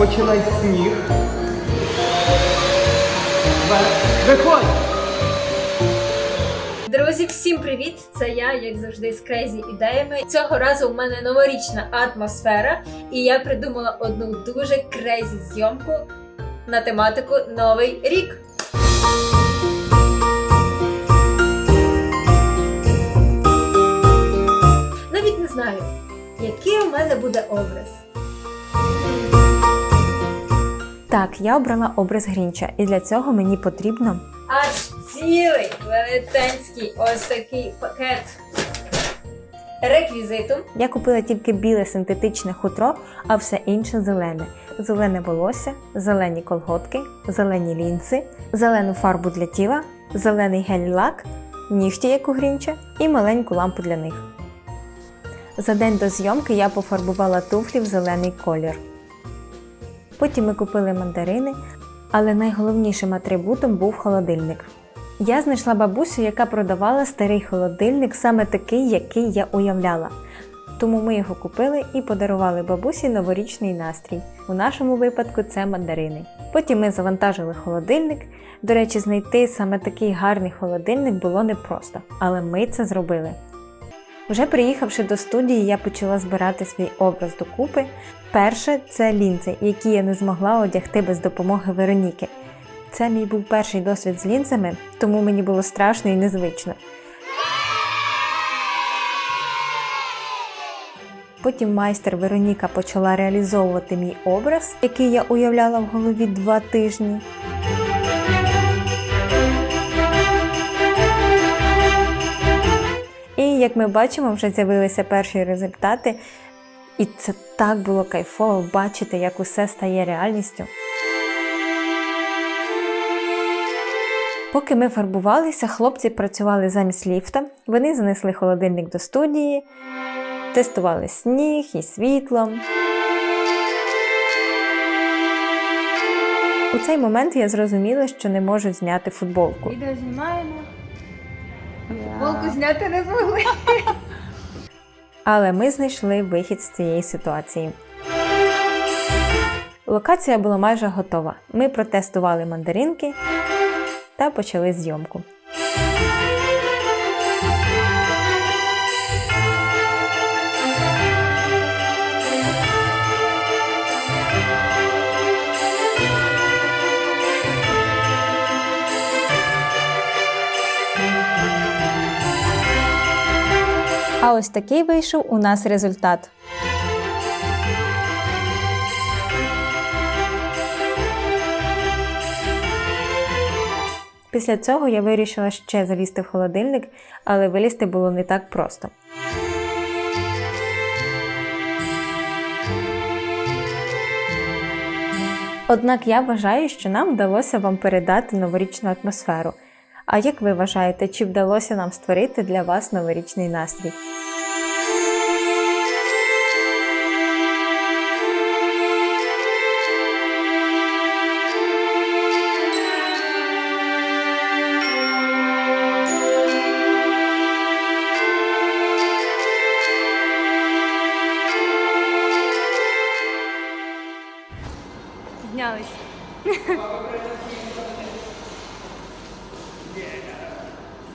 починай сніг. Виходь! Друзі, всім привіт! Це я, як завжди, з крейзі ідеями. Цього разу у мене новорічна атмосфера, і я придумала одну дуже крейзі зйомку на тематику Новий рік. Навіть не знаю, який у мене буде образ. Так, я обрала образ Грінча, і для цього мені потрібно Аж цілий велетенський ось такий пакет реквізиту. Я купила тільки біле синтетичне хутро, а все інше зелене. Зелене волосся, зелені колготки, зелені лінзи, зелену фарбу для тіла, зелений гель-лак, нігті, як у Грінча, і маленьку лампу для них. За день до зйомки я пофарбувала туфлі в зелений колір. Потім ми купили мандарини, але найголовнішим атрибутом був холодильник. Я знайшла бабусю, яка продавала старий холодильник, саме такий, який я уявляла. Тому ми його купили і подарували бабусі новорічний настрій. У нашому випадку це мандарини. Потім ми завантажили холодильник. До речі, знайти саме такий гарний холодильник було непросто, але ми це зробили. Вже приїхавши до студії, я почала збирати свій образ докупи. Перше це лінзи, які я не змогла одягти без допомоги Вероніки. Це мій був перший досвід з лінзами, тому мені було страшно і незвично. Потім майстер Вероніка почала реалізовувати мій образ, який я уявляла в голові два тижні. Як ми бачимо, вже з'явилися перші результати, і це так було кайфово бачити, як усе стає реальністю. Поки ми фарбувалися, хлопці працювали замість ліфта. Вони занесли холодильник до студії, тестували сніг і світло. У цей момент я зрозуміла, що не можу зняти футболку. Відео знімаємо. Футболку зняти не змогли. Але ми знайшли вихід з цієї ситуації. Локація була майже готова. Ми протестували мандаринки та почали зйомку. А ось такий вийшов у нас результат. Після цього я вирішила ще залізти в холодильник, але вилізти було не так просто. Однак я вважаю, що нам вдалося вам передати новорічну атмосферу. А як ви вважаєте, чи вдалося нам створити для вас новорічний настрій?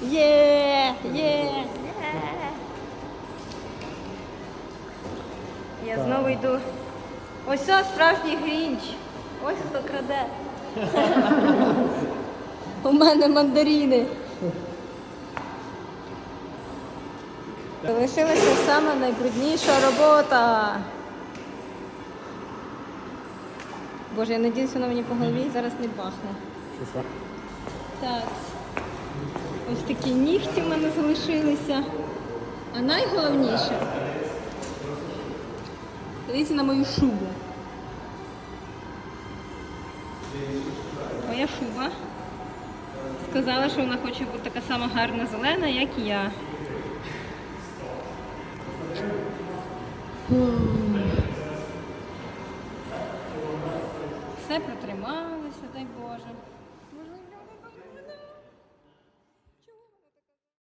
Є, є. Я знову йду. Ось це справжній грінч. Ось хто краде. У мене мандаріни. Залишилася саме найбрудніша робота. Боже, я надіюсь, воно мені по голові зараз не бахне. Так. Ось такі нігті в мене залишилися. А найголовніше, дивіться на мою шубу. Моя шуба. Сказала, що вона хоче бути така сама гарна зелена, як і я. Все протрималося, дай Боже.